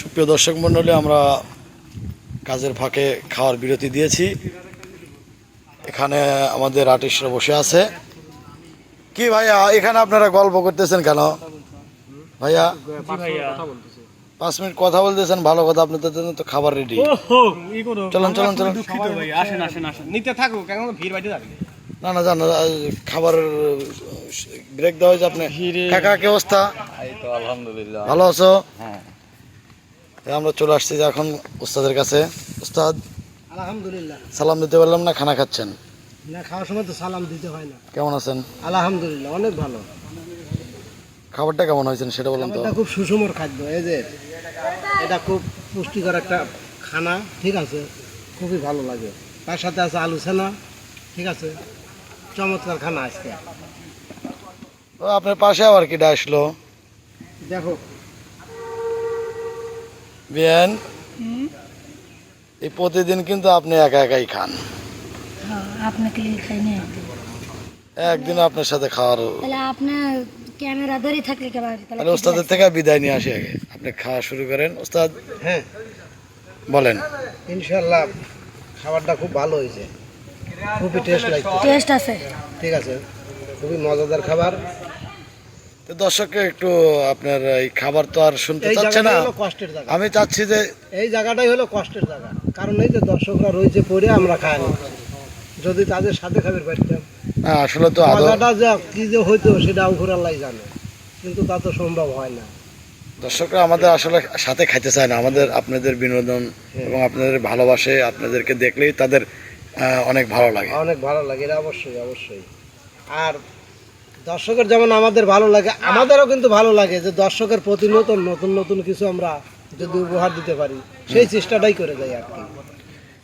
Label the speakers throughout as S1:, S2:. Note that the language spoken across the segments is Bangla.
S1: সুপ্রিয় দর্শক মণ্ডলী আমরা কাজের ফাঁকে খাওয়ার বিরতি দিয়েছি। এখানে আমাদের আর্টিস্টরা বসে আছে। কি ভাইয়া এখানে আপনারা গল্প করতেছেন কেন? ভাইয়া পাঁচ মিনিট কথা বলতেছেন ভালো কথা আপনাদের জন্য তো খাবার রেডি চলুন চলুন চলুন।
S2: দুঃখিত ভাই আসেন আসেন আসেন। নিতে থাকুক ভিড় বাড়িতে যাবে।
S1: না না জান খাবার ব্রেক দেওয়া হয়েছে আপনি কাকা কি অবস্থা?
S3: এই তো আলহামদুলিল্লাহ।
S1: ভালো আছো?
S3: হ্যাঁ।
S1: আমরা চলে আসছি যে এখন উস্তাদের কাছে। উস্তাদ
S4: আলহামদুলিল্লাহ।
S1: সালাম দিতে পারলাম না খানা খাচ্ছেন?
S4: না খাওয়ার সময় তো সালাম দিতে হয় না।
S1: কেমন আছেন?
S4: আলহামদুলিল্লাহ অনেক ভালো।
S1: খাবারটা কেমন হয়েছেন সেটা বলেন তো।
S4: এটা খুব সুষমর খাদ্য এই যে এটা খুব পুষ্টিকর একটা খানা ঠিক আছে? খুবই ভালো লাগে। তার সাথে আছে আলু ছানা ঠিক আছে? চমৎকার খানা আজকে।
S1: ও আপনার পাশে আবার কি আসলো
S4: দেখো
S1: বিয়ান এই প্রতিদিন কিন্তু আপনি একা একাই খান।
S5: হ্যাঁ, আপনাকে লিখাই নেই
S1: একদিন আপনার সাথে খাওয়ার
S5: তাহলে আপনার ক্যামেরা ধরে থাকলে
S1: তাহলে ওস্তাদের থেকে বিদায় নিয়ে আসি আগে। আপনি খাওয়া শুরু করেন। ওস্তাদ
S4: হ্যাঁ।
S1: বলেন।
S4: ইনশাল্লাহ খাবারটা খুব ভালো হয়েছে। খুবই টেস্ট লাগছে।
S5: টেস্ট আছে।
S4: ঠিক আছে। খুবই মজাদার খাবার।
S1: দর্শককে একটু আপনার এই খাবার তো আর শুনতে চাচ্ছে না।
S4: কষ্টের জায়গা।
S1: আমি চাচ্ছি যে
S4: এই জায়গাটাই হলো কষ্টের জায়গা। কারণ এই যে দর্শকরা রয়েছে পড়ে আমরা খাই না। যদি তাদের সাথে খাবার পারতাম
S1: না, আসলে তো
S4: মজাটা যে কি যে হইতো সেটা উপর আল্লাহ জানে। কিন্তু তা তো সম্ভব হয় না।
S1: দর্শকরা আমাদের আসলে সাথে খাইতে চায় না। আমাদের আপনাদের বিনোদন এবং আপনাদের ভালোবাসে আপনাদেরকে দেখলেই তাদের অনেক ভালো লাগে।
S4: অনেক ভালো লাগে এটা অবশ্যই অবশ্যই। আর দর্শকের যেমন আমাদের ভালো লাগে আমাদেরও কিন্তু ভালো লাগে যে দর্শকের প্রতিনিয়ত নতুন নতুন কিছু আমরা যদি উপহার দিতে পারি সেই চেষ্টাটাই করে যাই আর কি।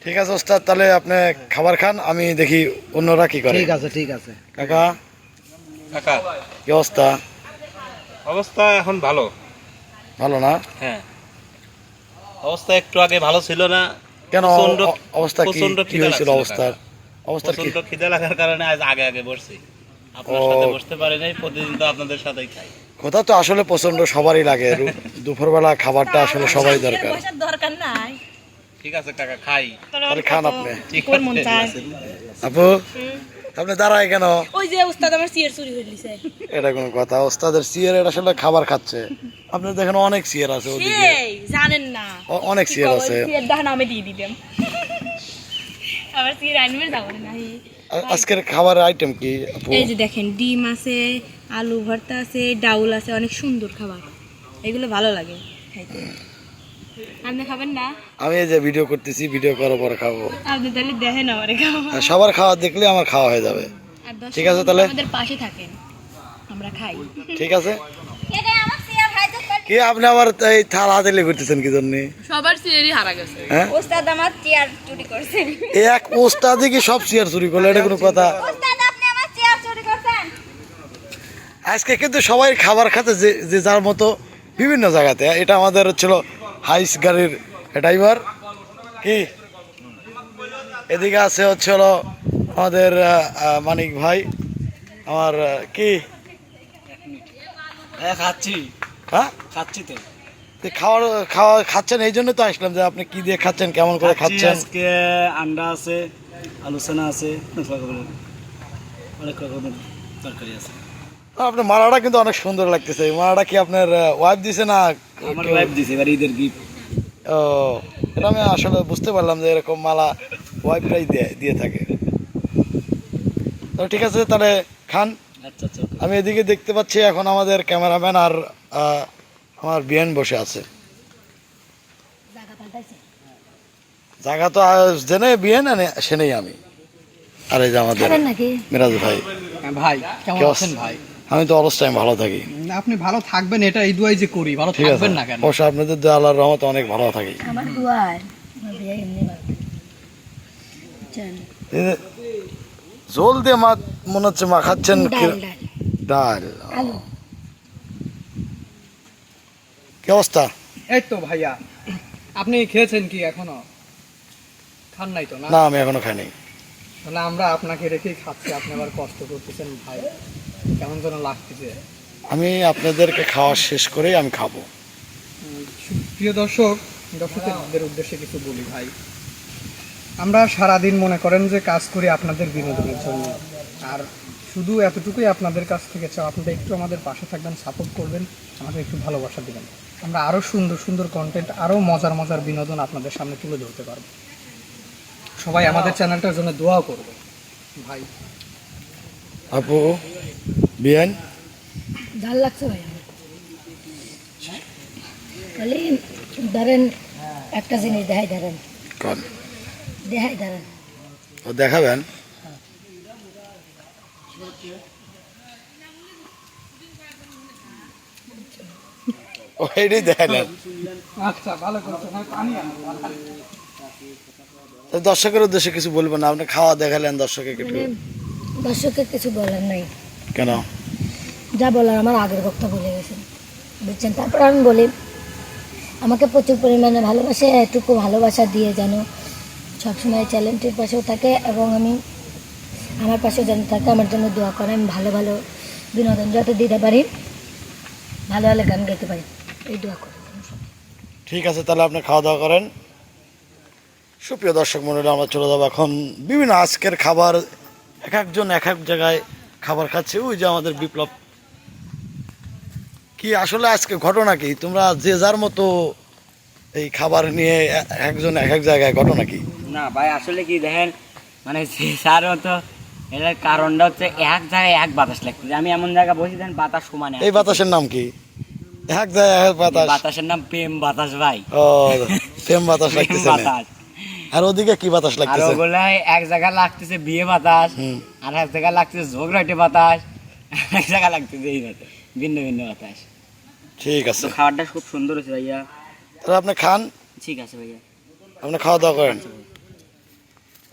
S1: ঠিক আছে ওস্তাদ তাহলে আপনি খাবার খান আমি দেখি অন্যরা কি করে।
S4: ঠিক আছে ঠিক আছে।
S1: কাকা?
S2: কাকা।
S1: কি অবস্থা?
S2: অবস্থা এখন ভালো।
S1: ভালো না?
S2: হ্যাঁ। অবস্থা একটু আগে ভালো ছিল না।
S1: কেন? অবস্থা কি? হয়েছিল অবস্থার? অবস্থার কি?
S2: খিদে লাগার কারণে আজ আগে আগে বসছি। আপনার সাথে বসতে পারি নাই প্রতিদিন তো আপনাদের সাথেই খাই।
S1: কথা তো আসলে প্রচণ্ড সবারই লাগে দুপুরবেলা খাবারটা আসলে সবাই দরকার।
S5: দরকার নাই।
S2: ঠিক আছে কাকা খাই।
S1: তাহলে খান আপনি।
S5: কোন মন চায়?
S2: আছে
S1: আপু আপনি দাঁড়ায় কেন?
S5: ওই যে উস্তাদ আমার সিয়ার চুরি করে দিছে
S1: এটা কোনো কথা ওস্তাদের সিয়ার আসলে খাবার খাচ্ছে। আপনি দেখেন অনেক সিয়ার আছে ওদিকে।
S5: জানেন না।
S1: অনেক সিয়ার আছে।
S5: সিয়ার দাহ নামে দিয়ে দিবেন আবার সিয়ার আনবেন যাব না
S1: আজকের খাবারের আইটেম কি
S5: এই যে দেখেন ডিম আছে আলু ভর্তা আছে ডাউল আছে অনেক সুন্দর খাবার। এগুলো ভালো লাগে খাইতে। আপনি খাবেন না?
S1: আমি এই যে ভিডিও করতেছি ভিডিও করার পরে খাব।
S5: আপনি তাহলে দেখেন আমার খাওয়া।
S1: সবার খাওয়া দেখলে আমার খাওয়া হয়ে যাবে। ঠিক আছে তাহলে?
S5: আমাদের পাশে থাকেন আমরা খাই।
S1: ঠিক আছে? কি আপনি আবার এই থাল হাতে লেগে করতেছেন কি জন্য?
S6: সবার সিয়ারই হারা গেছে।
S1: হ্যাঁ?
S5: ওস্তাদ আমার চেয়ার চুরি করছেন
S1: এক ওস্তাদি কি সব চেয়ার চুরি করল? এটা কোনো কথা।
S5: ওস্তাদ আপনি আমার চেয়ার চুরি করছেন?
S1: আজকে কিন্তু সবাই খাবার খাতে যে যে যার মতো বিভিন্ন জায়গাতে। এটা আমাদের হচ্ছিল হাইস গাড়ির ড্রাইভার। কি? এদিকে আছে হচ্ছিল আমাদের মানিক ভাই। আমার কি?
S2: হ্যাঁ খাচ্ছি।
S1: হ্যাঁ?
S2: খাচ্ছি তো।
S1: খাওয়ার খাওয়া খাচ্ছেন এই জন্য তো আসলাম যে আপনি কি দিয়ে খাচ্ছেন কেমন করে খাচ্ছেন?
S2: আজকে আন্ডা আছে আলোচনা আছে অনেক রকমের তরকারি আছে।
S1: আপনার মালাটা কিন্তু অনেক সুন্দর লাগতেছে। মালাটা কি আপনার ওয়াইফ দিছে না
S2: আমার ওয়াইফ দিছে এবার ঈদের গিফট
S1: ও এটা আমি আসলে বুঝতে পারলাম যে এরকম মালা ওয়াইফরাই দিয়ে দিয়ে থাকে। তো ঠিক আছে তাহলে খান।
S2: আচ্ছা আচ্ছা
S1: আমি এদিকে দেখতে পাচ্ছি এখন আমাদের ক্যামেরাম্যান আর আমার বিয়ান বসে আছে। জায়গা তো জেনে বিয়ান আনে সেনেই আমি। আর এই যে আমাদের মিরাজ ভাই।
S7: ভাই কেমন আছেন ভাই?
S1: আমি তো অলস টাইম ভালো থাকি।
S7: আপনি ভালো থাকবেন এটা এই দুয়াই যে করি ভালো থাকবেন না কেন?
S1: অবশ্য আপনাদের দয়া আল্লাহর রহমতে অনেক ভালো থাকি।
S5: আমার দুয়ার। বিয়ে
S1: এই দিয়ে মা মনে হচ্ছে মা খাচ্ছেন
S5: ডাল ডাল।
S1: ডাল।
S5: আলু।
S1: কি অবস্থা?
S7: এই তো ভাইয়া। আপনি খেয়েছেন কি এখনও? খান নাই তো না?
S1: না আমি এখনও খাইনি।
S7: তাহলে আমরা আপনাকে রেখেই খাচ্ছি। আপনি আবার কষ্ট করতেছেন ভাই। কেমন যেন লাগতেছে।
S1: আমি আপনাদেরকে খাওয়া শেষ করেই আমি খাব।
S7: প্রিয় দর্শক দর্শকদের উদ্দেশ্যে কিছু বলি ভাই। আমরা সারাদিন মনে করেন যে কাজ করি আপনাদের বিনোদনের জন্য। আর শুধু এতটুকুই আপনাদের কাছ থেকে চাও আপনারা একটু আমাদের পাশে থাকবেন সাপোর্ট করবেন। আমাকে একটু ভালোবাসা দিবেন। আমরা আরও সুন্দর সুন্দর কন্টেন্ট আরও মজার মজার বিনোদন আপনাদের সামনে তুলে ধরতে পারব। সবাই আমাদের চ্যানেলটার জন্য দোয়া করবে। ভাই।
S1: আপু বিয়ান?
S6: ভালো লাগছে ভাই আমার। খালি ধরেন একটা জিনিস দেখাই ধরেন।
S1: কন?
S6: দেখাই ধরেন।
S1: ও দেখাবেন?
S7: আচ্ছা
S1: দর্শকের উদ্দেশ্যে কিছু বলবেন না আপনি খাওয়া দেখালেন দর্শকে একটু।
S6: মানে দর্শকের কিছু বলার নাই।
S1: কেন?
S6: যা বলার আমার আগের বক্তা বলে গেছেন বুঝছেন? তারপর আমি বলি আমাকে প্রচুর পরিমাণে ভালোবাসে এটুকু ভালোবাসা দিয়ে যেন সবসময় চ্যালেঞ্জের পাশেও থাকে এবং আমি আমার পাশেও যেন থাকে আমার জন্য দোয়া করে আমি ভালো ভালো বিনোদন যাতে দিতে পারি ভালো ভালো গান গাইতে পারি। এই দোয়া করি
S1: ঠিক আছে তাহলে আপনি খাওয়া দাওয়া করেন। সুপ্রিয় দর্শক মন্ডলী আমরা চলে যাব এখন বিভিন্ন আজকের খাবার। এক একজন এক এক জায়গায় খাবার খাচ্ছে। ওই যে আমাদের বিপ্লব। কি আসলে আজকে ঘটনা কি? তোমরা যে যার মতো এই খাবার নিয়ে একজন এক এক জায়গায় ঘটনা কি?
S8: না ভাই আসলে কি দেখেন মানে স্যার মতো এটার কারণটা হচ্ছে এক জায়গায় এক বাতাস লাগতেছে। আমি এমন জায়গায় বসি দেন বাতাস সমানে
S1: এই বাতাসের নাম কি? এক জায়গায় এক বাতাস।
S8: বাতাসের নাম প্রেম বাতাস ভাই।
S1: ও বাতাস
S8: প্রেম
S1: লাগতেছে
S8: বাতাস।
S1: আর ওদিকে কি বাতাস
S8: আর
S1: লাগতেছে?
S8: ওগুলাই এক লাগতেছে বিয়ে বাতাস আর এক জায়গায় লাগতেছে ঝগড়াটে বাতাস এক জায়গায় লাগতেছে এই ভিন্ন ভিন্ন বাতাস।
S1: ঠিক আছে।
S8: খাবারটা খুব সুন্দর হয়েছে ভাইয়া।
S1: তাহলে আপনি খান।
S8: ঠিক আছে ভাইয়া।
S1: আপনি খাওয়া দাওয়া করেন।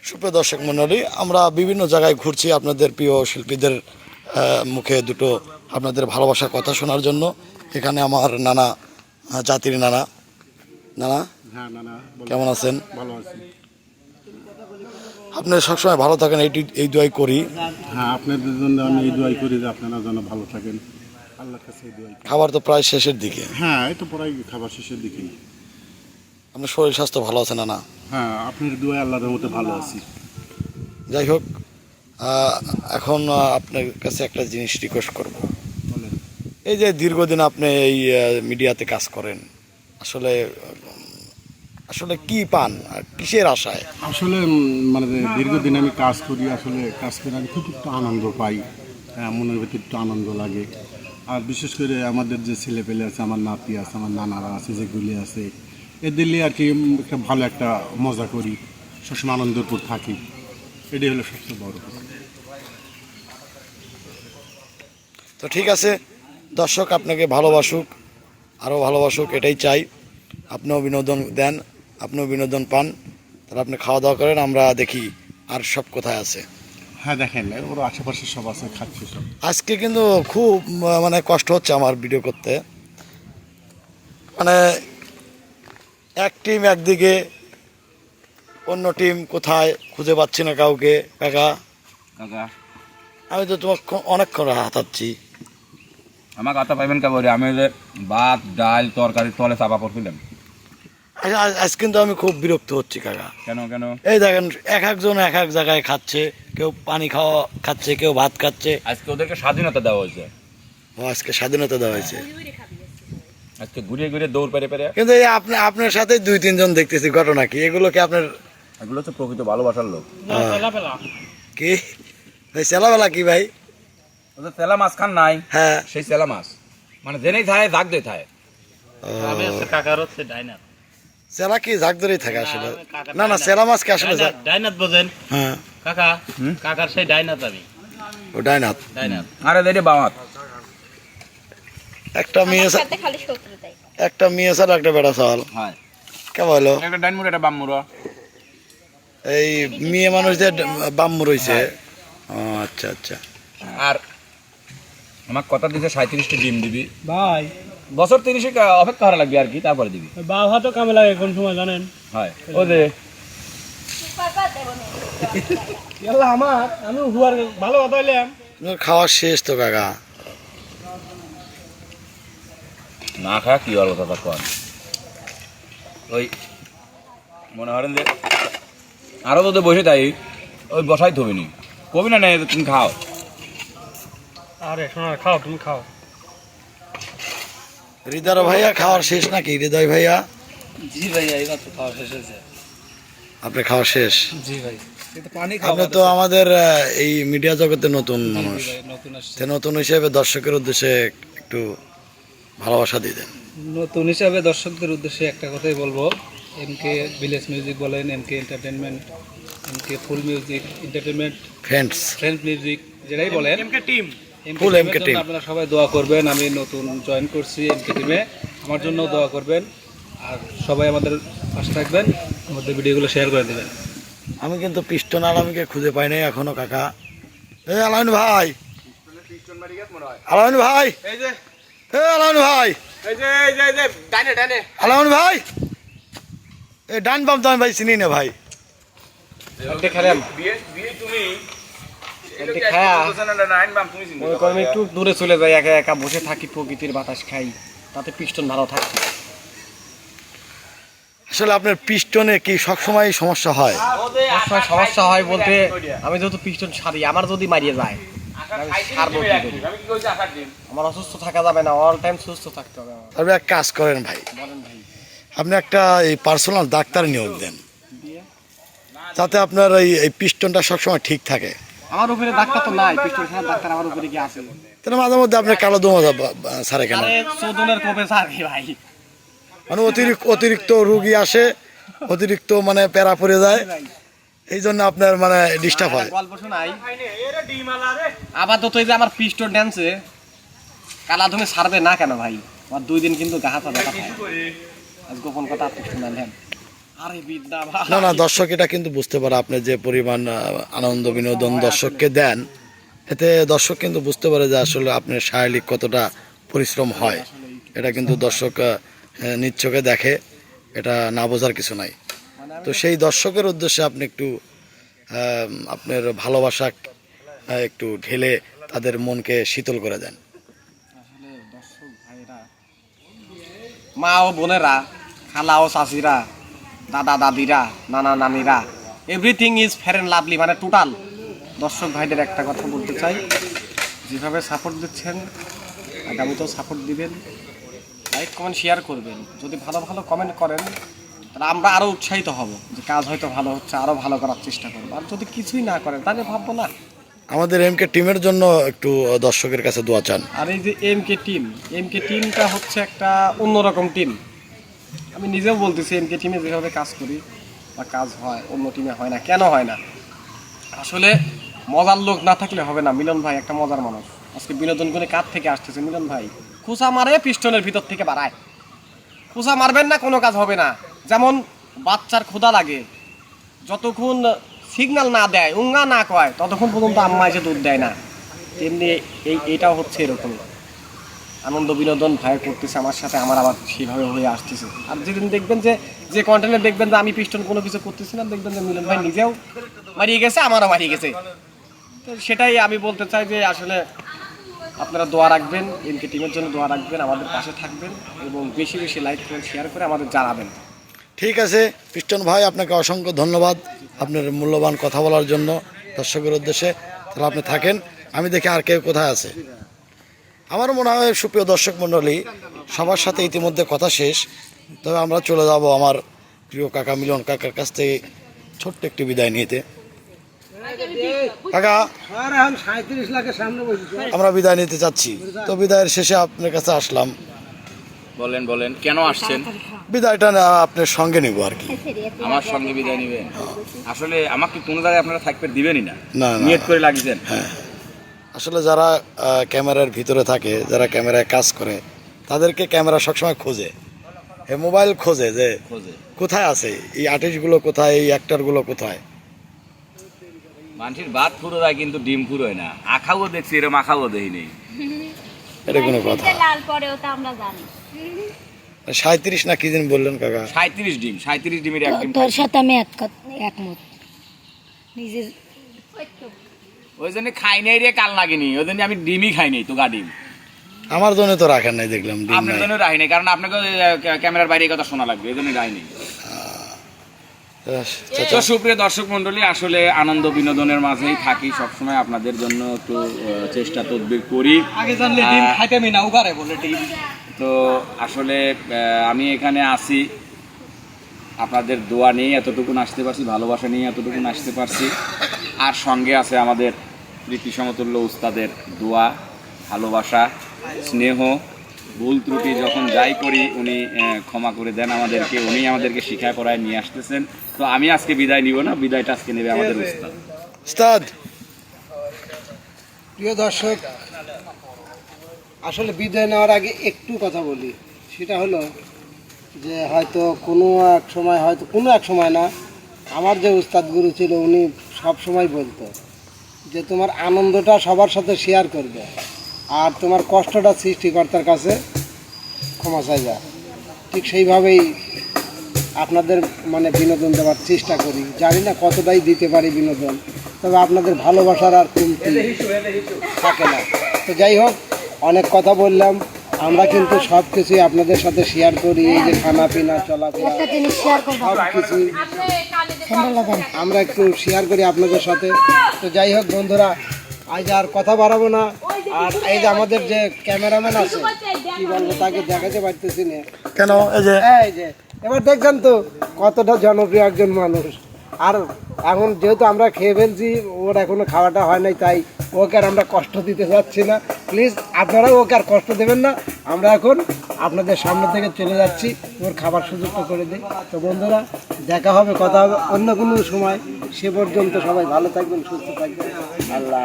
S1: সুপ্রিয় দর্শক মণ্ডলী আমরা বিভিন্ন জায়গায় ঘুরছি আপনাদের প্রিয় শিল্পীদের মুখে দুটো আপনাদের ভালোবাসার কথা শোনার জন্য। এখানে আমার নানা জাতির নানা। নানা?
S9: হ্যাঁ না না
S1: কেমন আছেন?
S9: ভালো আছি।
S1: আপনি সবসময় ভালো থাকেন এইটি এই দোয়াই করি।
S9: হ্যাঁ আপনাদের জন্য আমি এই দোয়াই করি যে আপনারা যেন ভালো থাকেন। আল্লাহর কাছে এই দোয়াই
S1: খাবার তো প্রায় শেষের দিকে।
S9: হ্যাঁ এই তো পড়াই খাবার শেষের দিকেই
S1: আপনার শরীর স্বাস্থ্য ভালো আছে নানা?
S9: হ্যাঁ আপনার দোয়াই আল্লাহর মতো ভালো আছি।
S1: যাই হোক এখন আপনার কাছে একটা জিনিস রিকোয়েস্ট করব। এই যে দীর্ঘদিন আপনি এই মিডিয়াতে কাজ করেন আসলে আসলে কি পান? আর কিসের আশায়?
S9: আসলে মানে দীর্ঘদিন আমি কাজ করি আসলে কাজ করে আমি খুব একটু আনন্দ পাই। হ্যাঁ মনের ভিতরে একটু আনন্দ লাগে। আর বিশেষ করে আমাদের যে ছেলে পেলে আছে আমার নাতি আছে আমার নানারা আছে যেগুলি আছে এদের নিয়ে আর কি একটা ভালো একটা মজা করি সবসময় আনন্দের উপর থাকি। এটাই হলো সবচেয়ে বড় কথা।
S1: তো ঠিক আছে দর্শক আপনাকে ভালোবাসুক আরও ভালোবাসুক এটাই চাই। আপনিও বিনোদন দেন আপনিও বিনোদন পান। তাহলে আপনি খাওয়া দাওয়া করেন আমরা দেখি আর সব কোথায় আছে।
S9: হ্যাঁ দেখেন ওর আশেপাশে সব আছে খাচ্ছে সব।
S1: আজকে কিন্তু খুব মানে কষ্ট হচ্ছে আমার ভিডিও করতে। মানে এক টিম একদিকে অন্য টিম কোথায় খুঁজে পাচ্ছি না কাউকে কাকা।
S3: কাকা।
S1: আমি তো তোমার অনেকক্ষণ হাতাচ্ছি।
S3: আমার কথা পাইবেন কেবল আমি যে ভাত ডাল তরকারি তলে চাপা করছিলাম
S1: আজ কিন্তু আমি খুব বিরক্ত হচ্ছি কাকা।
S3: কেন কেন?
S1: এই দেখেন এক একজন এক এক জায়গায় খাচ্ছে কেউ পানি খাওয়া খাচ্ছে কেউ ভাত খাচ্ছে।
S3: আজকে ওদেরকে স্বাধীনতা দেওয়া হয়েছে।
S1: ও আজকে স্বাধীনতা দেওয়া হয়েছে।
S3: আজকে ঘুরিয়ে ঘুরিয়ে দৌড় পেরে পেরে।
S1: কিন্তু এই আপনি আপনার সাথে দুই তিনজন দেখতেছি ঘটনা কি? এগুলো কি আপনার
S3: এগুলো হচ্ছে প্রকৃত ভালোবাসার লোক।
S1: কি? চেলাবেলা কি ভাই?
S3: তেলা মাছ খান নাই
S1: হ্যাঁ।
S3: সেই তেলা মাছ। মানে জেনেই থাকে জাগ দিয়ে থাকে
S2: আমি হচ্ছে কাকার হচ্ছে ডাইনার
S1: চেলা কি ঝাঁক ধরেই থাকে আসলে না না চেলা মাছ কি আসলে
S2: ডাইনাত বোঝেন
S1: হ্যাঁ।
S2: কাকা কাকার সেই ডাইনাত আমি।
S1: ও ডাইনাথ
S2: ডাইনাত।
S3: আরে দেরি বামাত।
S1: একটা মেয়ে
S5: সাথে খালি শত্রুতাই।
S1: একটা মেয়ে ছাড়া একটা বেড়া চাল।
S3: হয়।
S1: কেমন হলো
S3: একটা ডাইনমুর একটা বামমুর
S1: এই মেয়ে মানুষদের বাম্মু রয়েছে ও আচ্ছা আচ্ছা।
S3: আর আমার কথা দিতে সাঁত্রিশটি ডিম দিবি।
S7: ভাই।
S3: বছর তিরিশে অপেক্ষা করা লাগবে আর কি তারপরে দিবি।
S7: বাবা তো কামে লাগে কোন সময় জানেন?
S3: হয়। ও যে।
S7: ইয়াল্লা আমার আমি হুয়ার ভালো কথা হইলাম
S1: খাওয়া শেষ তো কাকা।
S3: না খা কি হলো কথা কন? ওই মনে করেন যে আরও যদি বসে তাই ওই বসাই থবি নি। কবি না নেই তুমি খাও।
S7: আরে শোনো খাও তুমি খাও।
S1: হৃদয় ভাইয়া খাওয়ার শেষ নাকি? হৃদয় ভাইয়া?
S2: জি ভাইয়া এই মাত্র খাওয়া শেষ হয়েছে।
S1: আপনি খাওয়া শেষ?
S2: জি ভাই।
S1: আপনি তো আমাদের এই মিডিয়া জগতে নতুন মানুষ।
S2: নতুন
S1: হিসেবে দর্শকের উদ্দেশ্যে একটু ভালোবাসা দিয়ে দেন।
S2: নতুন হিসাবে দর্শকদের উদ্দেশ্যে একটা কথাই বলব। এমকে ভিলেজ মিউজিক বলেন MK entertainment MK full music entertainment
S1: friends
S2: friend music যেটাই বলেন। MK team
S1: Full MK team.
S2: আপনারা সবাই দোয়া করবেন আমি নতুন জয়েন করছি এমকে টিমে আমার জন্য দোয়া করবেন আর সবাই আমাদের পাশে থাকবেন আমাদের ভিডিওগুলো শেয়ার করে দেবেন।
S1: আমি কিন্তু পিস্টন আলামিকে খুঁজে পাই নাই এখনও কাকা। এই আলামিন ভাই। আলামিন ভাই। এ আলামিন ভাই। আলামিন ভাই। এ ডান বাম তো আমি ভাই চিনি না ভাই।
S7: মনে করেন একটু দূরে চলে যাই একা একা বসে থাকি প্রকৃতির বাতাস খাই তাতে পিস্টন ভালো থাকে।
S1: আসলে আপনার পিস্টনে কি সবসময় সমস্যা হয়?
S7: সবসময় সমস্যা হয় বলতে আমি যেহেতু পিস্টন সারি আমার যদি মারিয়ে যায় আমার অসুস্থ থাকা যাবে না অল টাইম সুস্থ থাকতে হবে
S1: এক কাজ করেন ভাই।
S7: ভাই।
S1: আপনি একটা এই পার্সোনাল ডাক্তার নিয়োগ দেন। যাতে আপনার এই এই পিস্টনটা সবসময় ঠিক থাকে।
S7: আমার উপরে ডাক্তার তো নাই পিস্টন খানার ডাক্তার আমার উপরে কি আছে।
S1: তাহলে মাঝে মধ্যে আপনার কালো দমা সারে কেন?
S7: চোদনের কোপে সার ভাই?
S1: মানে অতিরিক্ত অতিরিক্ত রুগী আসে অতিরিক্ত মানে প্যারা পড়ে যায়। এই জন্য আপনার মানে ডিস্টার্ব হয়।
S7: গল্প শোনাই। আপাতত এই যে আমার পিস্টন ড্যান্সে কালা তুমি ছাড়বে না কেন ভাই? আমার দুই দিন কিন্তু গা হাতা ব্যথা আজ গোপন কথা আপনি শোনালেন।
S1: না না দর্শক এটা কিন্তু বুঝতে পারে আপনি যে পরিমাণ আনন্দ বিনোদন দর্শককে দেন এতে দর্শক কিন্তু বুঝতে পারে যে আসলে আপনার শারীরিক কতটা পরিশ্রম হয়। এটা কিন্তু দর্শক নিচ্ছকে দেখে এটা না বোঝার কিছু নাই। তো সেই দর্শকের উদ্দেশ্যে আপনি একটু আপনার ভালোবাসা একটু ঢেলে তাদের মনকে শীতল করে দেন।
S7: ভাইরা মা ও বোনেরা খালা ও চাচিরা দাদা দাদিরা নানা নানিরা everything is fair and lovely মানে টোটাল দর্শক ভাইদের একটা কথা বলতে চাই যেভাবে সাপোর্ট দিচ্ছেন আগামীতেও সাপোর্ট দিবেন লাইক কমেন্ট শেয়ার করবেন। যদি ভালো ভালো কমেন্ট করেন তাহলে আমরা আরও উৎসাহিত হব যে কাজ হয়তো ভালো হচ্ছে আরও ভালো করার চেষ্টা করব। আর যদি কিছুই না করেন তাহলে ভাববো না।
S1: আমাদের এমকে টিমের জন্য একটু দর্শকের কাছে দোয়া চান।
S7: আর এই যে M K team M K টিমটা হচ্ছে একটা অন্যরকম টিম আমি নিজেও বলতেছি এম কে টিমে যেভাবে কাজ করি বা কাজ হয়, অন্য টিমে হয় না, কেন হয় না? আসলে মজার লোক না থাকলে হবে না। মিলন ভাই একটা মজার মানুষ। আজকে বিনোদন করে কার থেকে আসতেছে মিলন ভাই? খুসা মারে পিস্টনের ভিতর থেকে বাড়ায়। খুসা মারবেন না, কোনো কাজ হবে না। যেমন বাচ্চার ক্ষুধা লাগে, যতক্ষণ সিগন্যাল না দেয়, উঙ্গা না কয়, ততক্ষণ পর্যন্ত আম্মা এসে দুধ দেয় না। তেমনি এই এটাও হচ্ছে এরকম। আনন্দ বিনোদন ভাই করতেছে আমার সাথে, আমার আবার সেভাবে হয়ে আসতেছে। আর যেদিন দেখবেন যে যে কন্টেন্টে দেখবেন যে আমি পিস্টন কোনো কিছু করতেছি না, দেখবেন যে মিলন ভাই নিজেও মারিয়ে গেছে, আমারও মারিয়ে গেছে। তো সেটাই আমি বলতে চাই যে, আসলে আপনারা দোয়া রাখবেন এনকে টিমের জন্য দোয়া রাখবেন, আমাদের পাশে থাকবেন এবং বেশি বেশি লাইক করেন শেয়ার করে আমাদের জানাবেন।
S1: ঠিক আছে পিস্টন ভাই, আপনাকে অসংখ্য ধন্যবাদ আপনার মূল্যবান কথা বলার জন্য। দর্শকের উদ্দেশ্যে তাহলে আপনি থাকেন, আমি দেখি আর কেউ কোথায় আছে। আমার মনে হয় সুপ্রিয় দর্শক মণ্ডলী সবার সাথে ইতিমধ্যে কথা শেষ। তবে আমরা চলে যাব আমার প্রিয় কাকা মিলন কাকার কাছ থেকে ছোট্ট একটি বিদায় নিতে। কাকা আমরা বিদায় নিতে চাচ্ছি। তো বিদায়ের শেষে আপনার কাছে আসলাম।
S3: বলেন বলেন কেন আসছেন?
S1: বিদায়টা না আপনার সঙ্গে নিব আর কি।
S3: আমার সঙ্গে বিদায় নেবেন? আসলে আমাকে কোনো জায়গায় আপনারা থাকতে দিবেনই না। নিয়ত করে লাগিয়েছেন।
S1: আসলে যারা ক্যামেরার ভিতরে থাকে যারা ক্যামেরায় কাজ করে তাদেরকে ক্যামেরা সবসময় খোঁজে। এ মোবাইল খোঁজে যে
S3: খোঁজে।
S1: কোথায় আছে? এই আর্টিস্টগুলো কোথায়? এই অ্যাক্টারগুলো কোথায়?
S3: মানুষের ভাত পুরো যায় কিন্তু ডিম পুরোয় না। আখাও দেখছি এরকম আখাও দেখি নেই
S1: এটা কোনো কথা।
S5: লাল পরে ওটা আমরা জানি।
S1: সাঁত্রিশ না কি দিন বললেন কাকা?
S3: সাঁত্রিশ ডিম সাঁত্রিশ ডিমের এক ডিম
S6: তোর সাথে আমি এক একমত। নিজের
S3: ওই জন্য খাই নাই রে কাল লাগেনি ওই জন্য আমি ডিমই খাই নাই তো গা ডিম।
S1: আমার জন্য তো রাখেন নাই দেখলাম ডিম
S3: আপনার জন্য রাহি নেই কারণ আপনাকে ক্যামেরার বাইরে কথা শোনা লাগবে এই জন্যই রাহি নেই তো সুপ্রিয় দর্শক মন্ডলী আসলে আনন্দ বিনোদনের মাঝেই থাকি সবসময় আপনাদের জন্য একটু চেষ্টা তদবির করি।
S2: আগে জানলে ডিম খাইতামই না উগারে বলে ডিম।
S3: তো আসলে আহ, আমি এখানে আসি আপনাদের দোয়া নিয়ে এতটুকুন আসতে পারছি ভালোবাসা নিয়ে এতটুকুন আসতে পারছি। আর সঙ্গে আছে আমাদের রীতি সমতুল্য উস্তাদের দোয়া ভালোবাসা স্নেহ ভুল ত্রুটি যখন যাই করি উনি ক্ষমা করে দেন আমাদেরকে উনি আমাদেরকে শিখায় পড়ায় নিয়ে আসতেছেন। তো আমি আজকে বিদায় নিব না বিদায়টা আজকে নেবে আমাদের উস্তাদ।
S1: উস্তাদ।
S4: প্রিয় দর্শক আসলে বিদায় নেওয়ার আগে একটু কথা বলি। সেটা হলো যে হয়তো কোনো এক সময় হয়তো কোনো এক সময় না আমার যে উস্তাদ গুরু ছিল উনি সব সময় বলতো যে তোমার আনন্দটা সবার সাথে শেয়ার করবে আর তোমার কষ্টটা সৃষ্টিকর্তার কাছে ক্ষমা চাইবা। ঠিক সেইভাবেই আপনাদের মানে বিনোদন দেওয়ার চেষ্টা করি। জানি না কতটাই দিতে পারি বিনোদন তবে আপনাদের ভালোবাসার আর কমতি থাকে না। তো যাই হোক অনেক কথা বললাম। আমরা কিন্তু সব কিছুই আপনাদের সাথে শেয়ার করি এই যে খানা পিনা চলাফেরা সব কিছুই আমরা একটু শেয়ার করি আপনাদের সাথে। তো যাই হোক বন্ধুরা আজ আর কথা বাড়াবো না। আর এই যে আমাদের যে ক্যামেরাম্যান আছে কি বলব তাকে দেখাতে পারতেছি না।
S1: কেন? এই যে
S4: এবার দেখছেন তো কতটা জনপ্রিয় একজন মানুষ। আর এখন যেহেতু আমরা খেয়ে ফেলছি, ওর এখনও খাওয়াটা হয় নাই, তাই ওকে আর আমরা কষ্ট দিতে যাচ্ছি না। প্লিজ আপনারাও ওকে আর কষ্ট দেবেন না। আমরা এখন আপনাদের সামনে থেকে চলে যাচ্ছি, ওর খাবার সুযোগটা করে দিই। তো বন্ধুরা, দেখা হবে, কথা হবে অন্য কোনো সময়। সে পর্যন্ত সবাই ভালো থাকবেন, সুস্থ থাকবেন। আল্লাহ।